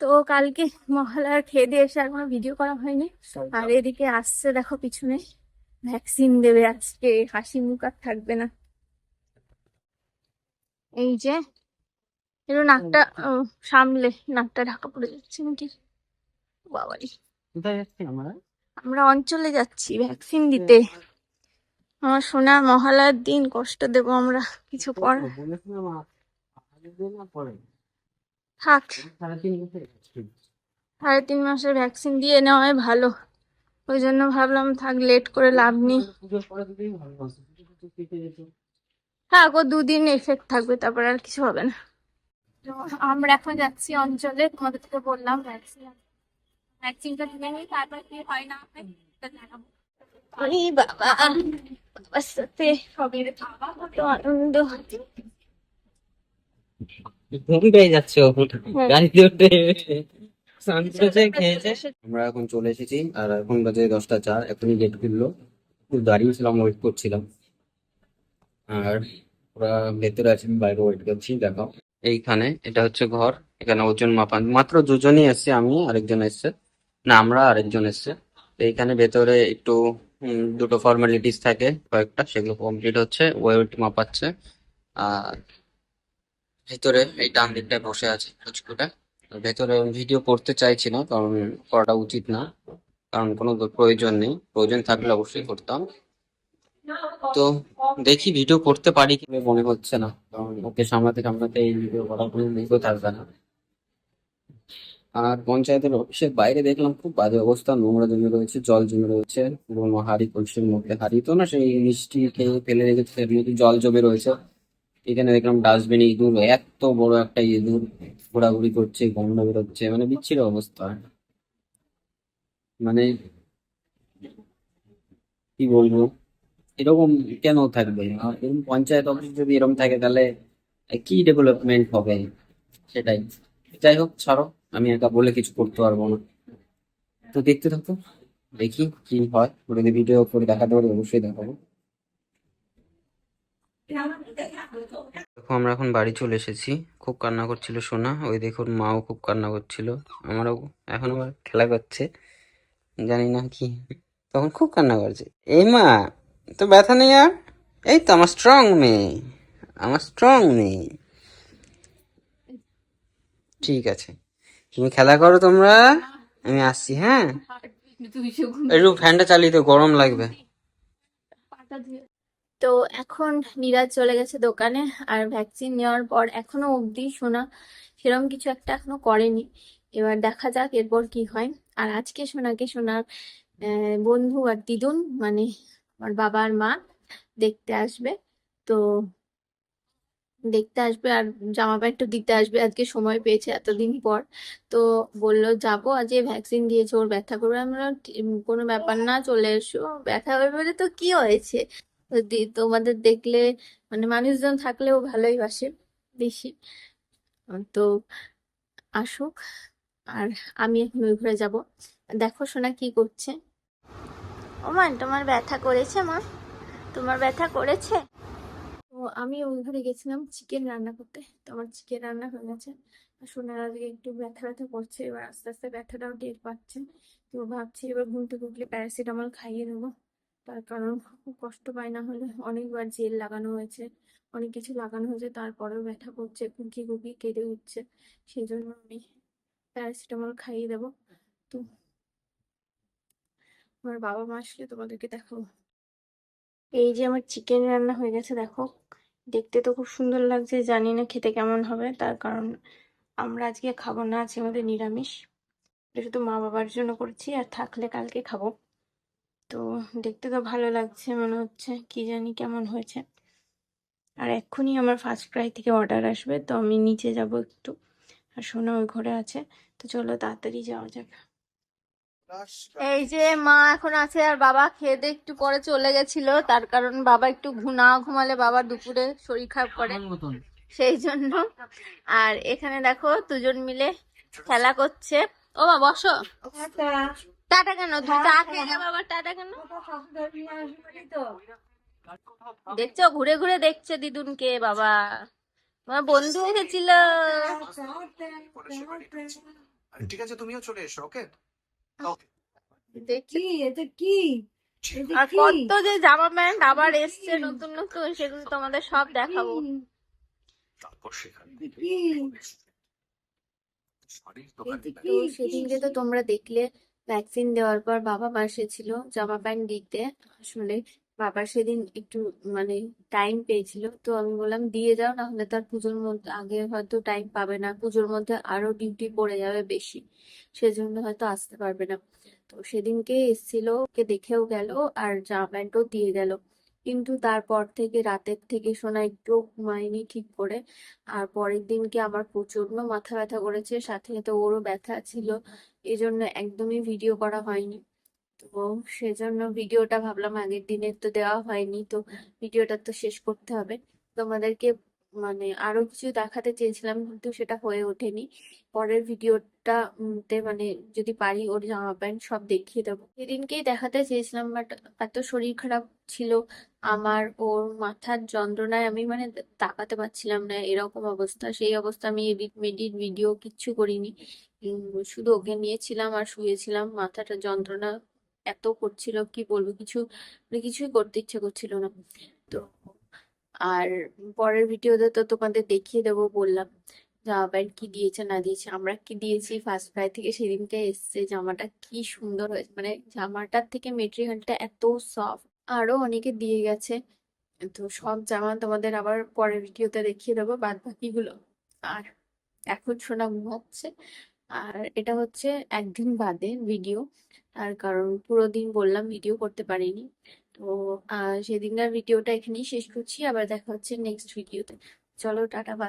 তো কালকে মহালয়ার খেয়ে দিয়ে এসে আর কোনো ভিডিও করা হয়নি। আর এদিকে আসছে দেখো পিছনে। ভ্যাকসিন দেবে আজকে হাসি মুখ আর থাকবে না। এই যে একটু নাকটা সামলে নাকটা ঢাকা পড়ে যাচ্ছে নাকি? বাবারি। আমরা? অঞ্চলে যাচ্ছি ভ্যাকসিন দিতে। আমার সোনা মহালয়ার দিন কষ্ট দেব আমরা কিছু কর থাক। সাড়ে তিন মাসের ভ্যাকসিন দিয়ে নেওয়াই ভালো। ওই জন্য ভাবলাম থাক লেট করে লাভ নেই। হ্যাঁ ও দুদিন এফেক্ট থাকবে তারপর আর কিছু হবে না। তো আমরা এখন যাচ্ছি অঞ্চলে তোমাদের থেকে বললাম ভ্যাকসিন ভ্যাকসিনটা দিলে নিই তারপর কি হয় না জানাব। বাবা বাবার সাথে। কত আনন্দ। ঘুম পেয়ে যাচ্ছে ও হ্যাঁ। গাড়িতে উঠে আমরা এখন চলে এসেছি আর এখন বাজে দশটা চার এখনই গেট খুললো। দাঁড়িয়েছিলাম ওয়েট করছিলাম। আর ওরা ভেতরে আছে আমি বাইরে ওয়েট করছি দেখো এইখানে এটা হচ্ছে ঘর এখানে ওজন মাপান। মাত্র দুজনই এসছে আমি আরেকজন এসছে। না আমরা আরেকজন এসছে। এইখানে ভেতরে একটু দুটো ফর্মালিটিস থাকে কয়েকটা সেগুলো কমপ্লিট হচ্ছে ওয়েট মাপাচ্ছে। আর ভেতরে, এই ডান দিকটায় বসে আছে ফুচকুটা ভেতরে ভিডিও করতে চাইছি না, কারণ করাটা উচিত না, কারণ কোনো প্রয়োজন নেই। প্রয়োজন থাকলে অবশ্যই করতাম। তো দেখি ভিডিও করতে পারি কি মনে হচ্ছে না। কারণ ওকে সামলাতে সামলাতে এই ভিডিও করার কোনো দিকও থাকবে না। আর পঞ্চায়েতের অফিসের বাইরে দেখলাম খুব বাজে অবস্থা, নোংরা জমে রয়েছে, জল জমে রয়েছে, পুরোনো হাড়ি কলসির মধ্যে হাড়ি তো না, সেই মিষ্টি খেয়ে ফেলে রেখেছে জল জমে রয়েছে। এখানে দেখলাম ডাস্টবিন ইঁদুর, এত বড় একটা ইঁদুর ঘোরাঘুরি করছে, গন্ধ বেরোচ্ছে মানে বিচ্ছিরি অবস্থা। মানে কি বলব? এরকম কেন থাকবে? এরকম পঞ্চায়েত অফিস যদি এরকম থাকে, তাহলে কি ডেভেলপমেন্ট হবে? সেটাই। যাই হোক, ছাড়ো, আমি একা বলে কিছু করতে পারব না। তো দেখতে থাকো, দেখি কি হয়। ভিডিও করে দেখাতে পারি, অবশ্যই দেখাবো। দেখো, আমরা এখন বাড়ি চলে এসেছি। খুব কান্না করছিল সোনা। ওই দেখুন, মাও খুব কান্না করছিল। আমারও এখন আবার খেলা করছে। জানি না কি। তখন খুব কান্না করছে। এই মা, তো ব্যথা নেই আর? এই তো, আমার স্ট্রং মেয়ে আমার স্ট্রং মেয়ে ঠিক আছে। তুমি খেলা করো তোমরা। আমি আসছি হ্যাঁ? একটু ফ্যানটা চালিয়ে তো গরম লাগবে। তো এখন নীরাজ চলে গেছে দোকানে আর ভ্যাকসিন নেওয়ার পর এখনও অবধি শোনা সেরকম কিছু একটা এখনও করেনি। এবার দেখা যাক এরপর কি হয়। আর আজকে সোনাকে সোনার বন্ধু আর দিদুন মানে আমার বাবা আর মা দেখতে আসবে। তো দেখতে আসবে আর জামা প্যান্টও দিতে আসবে। আজকে সময় পেয়েছে এতদিন পর। তো বলল, যাব আজ ভ্যাকসিন দিয়েছে, ওর ব্যথা করবে। আমরা কোনো ব্যাপার না, চলে এসো। ব্যথা হবে বলে তো কি হয়েছে? তোমাদের দেখলে মানে মানুষজন থাকলেও ভালোই বাসে বেশি। তো আসুক আর আমি এখন ওই ঘুরে যাব। দেখো সোনা কি করছে। ও মা তোমার ব্যথা করেছে মা? তোমার ব্যথা করেছে? তো আমি ওই ঘরে গেছিলাম চিকেন রান্না করতে। তো আমার চিকেন রান্না হয়ে গেছে। আর সোনার আজকে একটু ব্যথা ব্যথা করছে এবার আস্তে আস্তে ব্যথাটাও টের পাচ্ছে। তো ভাবছি এবার ঘুম থেকে উঠলে প্যারাসিটামল খাইয়ে দেবো তার কারণ কষ্ট পায় না হলে অনেকবার জেল লাগানো হয়েছে, অনেক কিছু লাগানো হয়েছে, তারপরেও ব্যথা করছে, কুকি কুকি কেটে উঠছে। সেই জন্য আমি প্যারাসিটামল খাইয়ে দেবো। তো আমার বাবা মা আসলে তোমাদেরকে দেখাবো। এই যে আমার চিকেন রান্না হয়ে গেছে, দেখো। দেখতে তো খুব সুন্দর লাগছে, জানি না খেতে কেমন হবে। তার কারণ আমরা আজকে খাব না, আছে আমাদের নিরামিষ। এটা শুধু মা বাবার জন্য করছি, আর থাকলে কালকে খাব। তো দেখতে তো ভালো লাগছে মনে হচ্ছে কি জানি কেমন হয়েছে। আর এক্ষুনি আমার ফার্স্ট ক্রাই থেকে অর্ডার আসবে তো আমি নিচে যাব একটু। আর সোনা ওই ঘরে আছে তো চলো তাড়াতাড়ি যাওয়া যাক। এই যে মা এখন আছে আর বাবা খেয়ে দিয়ে একটু পরে চলে গেছিল তার কারণ বাবা একটু ঘুনা ঘুমালে বাবা দুপুরে শরীর খারাপ করে। সেই জন্য। আর এখানে দেখো দুজন মিলে খেলা করছে। ও মা বসো। টাটা কেন? তুমি চা খেয়ে যাব। আবার টাটা কেন? দেখছ ঘুরে ঘুরে দেখছে দিদুনকে বাবা। তোমার বন্ধু এসেছিল। ঠিক আছে তুমিও চলে এসো ওকে? ওকে দেখি। এটা কি? এটা আর কত যে জামা প্যান্ট আবার এসছে নতুন নতুন সেগুলো তোমাদের সব দেখাবো। তারপর সেখানে? সেদিনকে তো তোমরা দেখলে। ভ্যাকসিন দেওয়ার পর বাবা বাসে ছিল জামা প্যান্ট দিতে। আসলে বাবা সেদিন একটু মানে টাইম পেয়েছিল। তো আমি বললাম, দিয়ে যাও না হলে তার পুজোর মধ্যে আগে হয়তো টাইম পাবে না। পুজোর মধ্যে আরও ডিউটি পড়ে যাবে বেশি। সেজন্য হয়তো আসতে পারবে না। তো সেদিনকে এসেছিল, ওকে দেখেও গেল, আর জামা প্যান্টও দিয়ে গেল। কিন্তু তারপর থেকে রাতের থেকে শোনা একটু ঘুমায়নি ঠিক করে। আর পরের দিনকে আমার প্রচণ্ড মাথা ব্যথা করেছে, সাথে সাথে ওরও ব্যথা ছিল এই জন্য একদমই ভিডিও করা হয়নি। তো সেজন্য ভিডিওটা ভাবলাম আগের দিনের তো দেওয়া হয়নি, তো ভিডিওটা তো শেষ করতে হবে। তোমাদেরকে মানে আরও কিছু দেখাতে চেয়েছিলাম, কিন্তু সেটা হয়ে ওঠেনি। পরের ভিডিওটা তে মানে যদি পারি ওর জামা প্যান্ট সব দেখিয়ে দেবো। সেদিনকেই দেখাতে চেয়েছিলাম, বাট এত শরীর খারাপ ছিল, আমার, ওর মাথার যন্ত্রণায় আমি মানে তাকাতে পারছিলাম না, এরকম অবস্থা। সেই অবস্থা আমি এডিট মেডিট ভিডিও কিচ্ছু করিনি। শুধু ওকে নিয়েছিলাম আর শুয়েছিলাম। মাথাটা যন্ত্রণা এত করছিল, কি বলব, কিছু মানে কিছুই করতে ইচ্ছে করছিল না। তো আর পরের ভিডিওতে তো তোমাদের দেখিয়ে দেবো, বললাম জামা প্যান্ট কি দিয়েছে না দিয়েছে। আমরা কি দিয়েছি? ফার্স্ট ক্রাই থেকে সেদিনকে এসছে, জামাটা কি সুন্দর হয়েছে। মানে জামাটার থেকে মেটেরিয়ালটা এত সফট আরও অনেকে দিয়ে গেছে। তো সব জামা তোমাদের আবার পরের ভিডিওতে দেখিয়ে দেবো বাদ বাকিগুলো আর এখন শোনা হচ্ছে আর এটা হচ্ছে একদিন বাদে ভিডিও। তার কারণ পুরো দিন বললাম ভিডিও করতে পারিনি। তো সেদিনকার ভিডিওটা এখানেই শেষ করছি। আবার দেখা হচ্ছে নেক্সট ভিডিওতে চলো টাটা বাই